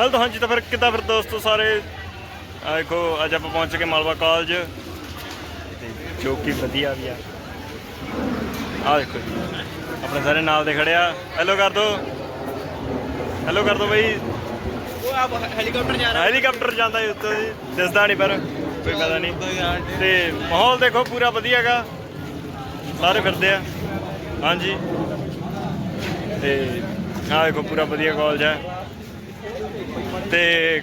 ਹਲ ਤਾਂ ਹਾਂਜੀ ਤਾਂ ਫਿਰ ਕਿੱਦਾਂ ਫਿਰ ਦੋਸਤੋ ਸਾਰੇ? ਆ ਦੇਖੋ ਅੱਜ ਆਪਾਂ ਪਹੁੰਚ ਗਏ ਮਾਲਵਾ ਕਾਲਜ। ਜੋ ਕਿ ਵਧੀਆ ਵੀ ਆ। ਆ ਦੇਖੋ ਜੀ ਆਪਣੇ ਸਾਰੇ ਨਾਲ ਦੇ ਖੜੇ ਆ। ਹੈਲੋ ਕਰ ਦੋ। ਹੈਲੋ ਕਰ ਦੋ ਬਈ। ਉਹ ਆਪ ਹੈਲੀਕਾਪਟਰ ਜਾ ਹੈਲੀਕਾਪਟਰ ਜਾਂਦਾ ਜੀ ਉੱਤੋਂ ਜੀ। ਦਿਸਦਾ ਨਹੀਂ ਪਰ ਕੋਈ ਪਤਾ ਨਹੀਂ। ਤੇ ਮਾਹੌਲ ਦੇਖੋ ਪੂਰਾ ਵਧੀਆ ਹੈਗਾ। ਸਾਰੇ ਫਿਰਦੇ ਆ। ਹਾਂਜੀ। ਤੇ ਆਹ ਦੇਖੋ ਪੂਰਾ ਵਧੀਆ ਕਾਲਜ ਹੈ ਤੇ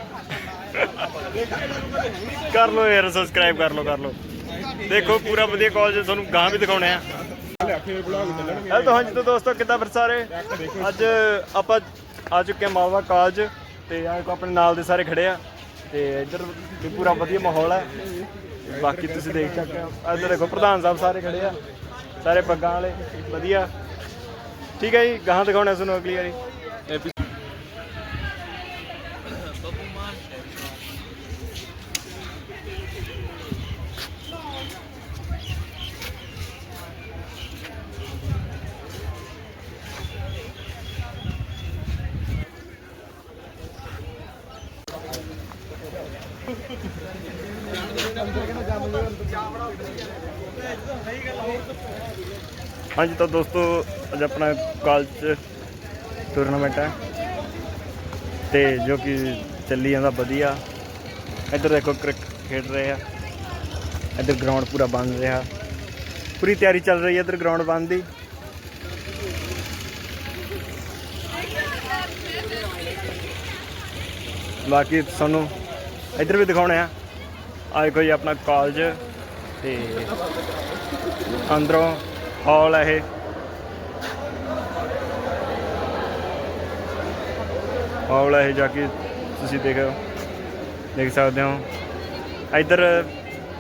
ਕਰ ਲੋ ਯਾਰ ਸਬਸਕ੍ਰਾਈਬ ਕਰ ਲੋ ਕਰ ਲੋ ਦੇਖੋ, ਪੂਰਾ ਵਧੀਆ ਕਾਲਜ ਤੁਹਾਨੂੰ ਗਾਂ ਵੀ ਦਿਖਾਉਣੇ ਆ। ਹੈਲ ਤਾਂ ਹਾਂਜੀ ਤਾਂ ਦੋਸਤੋ, ਕਿੱਦਾਂ ਫਿਰ ਸਾਰੇ ਅੱਜ ਆਪਾਂ ਆ ਚੁੱਕੇ ਹਾਂ ਮਾਲਵਾ ਕਾਲਜ ਤੇ ਆ ਆਪਣੇ ਨਾਲ ਦੇ ਸਾਰੇ ਖੜੇ ਆ। ਤੇ ਇੱਧਰ ਵੀ ਪੂਰਾ ਵਧੀਆ ਮਾਹੌਲ ਹੈ ਬਾਕੀ ਤੁਸੀਂ ਦੇਖ ਸਕਦੇ ਹੋ। ਇੱਧਰ ਦੇਖੋ, ਪ੍ਰਧਾਨ ਸਾਹਿਬ ਸਾਰੇ ਖੜੇ ਆ। ਸਾਰੇ ਪੱਗਾਂ ਵਾਲੇ, ਵਧੀਆ। ਠੀਕ ਹੈ ਜੀ ਗਾਂ ਦਿਖਾਉਣਾ ਤੁਹਾਨੂੰ ਅਗਲੀ ਵਾਰੀ। ਹਾਂਜੀ ਤਾਂ ਦੋਸਤੋ, ਅੱਜ ਆਪਣਾ ਕਾਲਜ 'ਚ ਟੂਰਨਾਮੈਂਟ ਹੈ ਤੇ ਜੋ ਕਿ ਚੱਲੀ ਜਾਂਦਾ ਵਧੀਆ। ਇੱਧਰ ਦੇਖੋ ਕ੍ਰਿਕਟ ਖੇਡ ਰਹੇ ਆ। ਇੱਧਰ ਗਰਾਊਂਡ ਪੂਰਾ ਬਣ ਰਿਹਾ। ਪੂਰੀ ਤਿਆਰੀ ਚੱਲ ਰਹੀ ਹੈ ਇੱਧਰ ਗਰਾਊਂਡ ਬਣਨ ਦੀ। ਬਾਕੀ ਤੁਹਾਨੂੰ ਇੱਧਰ ਵੀ ਦਿਖਾਉਣੇ ਆ। ਆ ਦੇਖੋ ਜੀ ਆਪਣਾ ਕਾਲਜ ਤੇ ਅੰਦਰੋਂ ਹਾਲ ਹੈ ਇਹ। ਹਾਲ ਹੈ ਇਹ ਜਾ ਕੇ ਤੁਸੀਂ ਦੇਖੋ ਦੇਖ ਸਕਦੇ ਹੋ। ਇੱਧਰ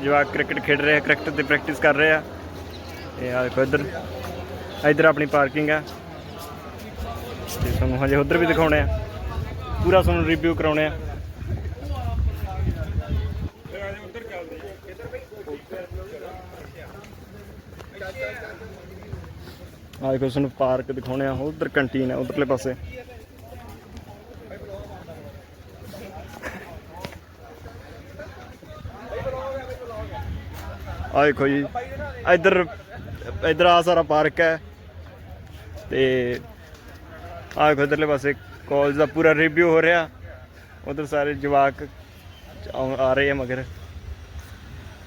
ਜਵਾਕ ਕ੍ਰਿਕਟ ਖੇਡ ਰਹੇ ਆ, ਕ੍ਰਿਕਟ ਦੀ ਪ੍ਰੈਕਟਿਸ ਕਰ ਰਹੇ ਆ। ਇਹ ਆ ਦੇਖੋ ਇੱਧਰ। ਇੱਧਰ ਆਪਣੀ ਪਾਰਕਿੰਗ ਆ। ਤੇ ਤੁਹਾਨੂੰ ਹਜੇ ਉੱਧਰ ਵੀ ਦਿਖਾਉਣੇ ਆ। ਪੂਰਾ ਤੁਹਾਨੂੰ ਰਿਵਿਊ ਕਰਾਉਣੇ ਆ। ਆ ਦੇਖੋ ਤੁਹਾਨੂੰ ਪਾਰਕ ਦਿਖਾਉਣੇ ਆ, ਉਧਰ ਕੰਟੀਨ ਹੈ ਉਧਰਲੇ ਪਾਸੇ। ਆ ਦੇਖੋ ਜੀ, ਇੱਧਰ ਇੱਧਰ ਆ ਸਾਰਾ ਪਾਰਕ ਹੈ। ਤੇ ਆ ਦੇਖੋ, ਇਧਰਲੇ ਪਾਸੇ ਕਾਲਜ ਦਾ ਪੂਰਾ ਰਿਵਿਊ ਹੋ ਰਿਹਾ। ਉਧਰ ਸਾਰੇ ਜਵਾਕ ਆ ਆ ਰਹੇ ਆ ਮਗਰ।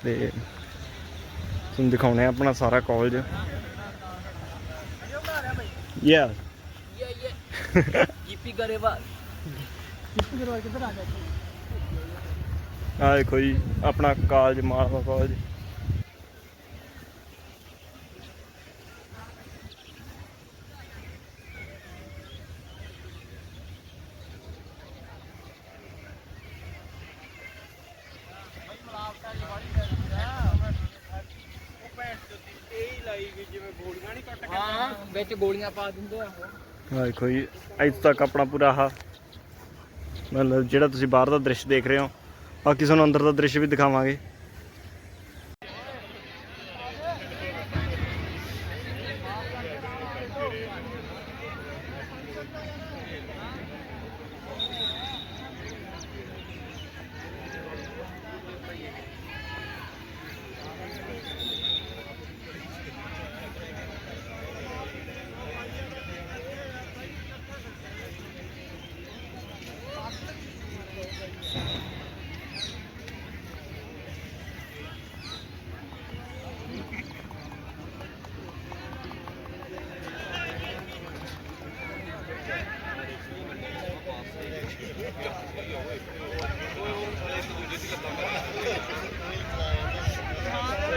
ਤੇ ਤੁਹਾਨੂੰ ਦਿਖਾਉਣੇ ਆ ਆਪਣਾ ਸਾਰਾ ਕਾਲਜ ਯਾ ਜੀਪੀ ਗਰੇਵਾਲ। ਆ ਦੇਖੋ ਜੀ ਆਪਣਾ ਕਾਲਜ ਮਾਲਵਾ ਕਾਲਜ ਜਿਵੇਂ ਦੇਖੋ ਜੀ ਇੱਥੇ ਤੱਕ ਆਪਣਾ ਪੂਰਾ ਹਾ ਮਤਲਬ ਜਿਹੜਾ ਤੁਸੀਂ ਬਾਹਰ ਦਾ ਦ੍ਰਿਸ਼ ਦੇਖ ਰਹੇ ਹੋ ਬਾਕੀ ਤੁਹਾਨੂੰ ਅੰਦਰ ਦਾ ਦ੍ਰਿਸ਼ ਵੀ ਦਿਖਾਵਾਂਗੇ।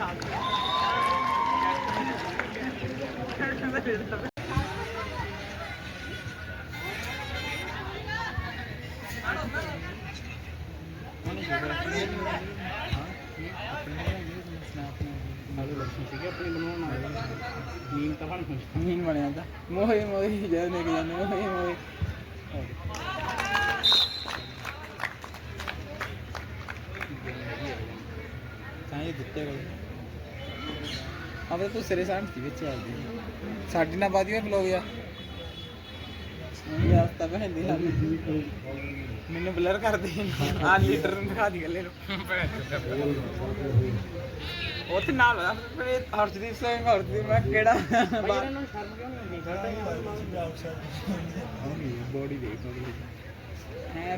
ਨੀਮ ਤਾਂ ਬਣ ਗਈ ਨੀਮ ਬਣਿਆ ਤਾਂ। ਮੋਹੇ ਮੋਹੇ ਜਦੋਂ ਨਿਕ ਜਾਂਦੇ ਮੋਹੇ ਮੋਹੇ ਤੂੰ ਸਿਰੇ ਸਾਂਝ ਸੀ ਵਿੱਚ ਆਉਂਦੀ ਸਾਡੀ ਨਾਲ ਬਾਦੀ ਵਿੱਚ ਲੋਗ ਆ। ਇਹ ਆਸਤਾ ਬਹਿੰਦੀ ਹਾਂ। ਮੈਨੂੰ ਬਲਰ ਕਰ ਦੇ ਆ ਲੀਡਰ ਨੂੰ ਦਿਖਾ ਦੀ ਗੱਲੇ ਨੂੰ। ਉੱਥੇ ਨਾਲ ਫਿਰ ਹਰਜਦੀਪ ਸਿੰਘ ਹਰਜਦੀਪ ਮੈਂ ਕਿਹੜਾ? ਇਹਨਾਂ ਨੂੰ ਸ਼ਰਮ ਕਿਉਂ ਨਹੀਂ ਆਉਂਦੀ? ਬੋਡੀ ਦੇਖ ਹੈ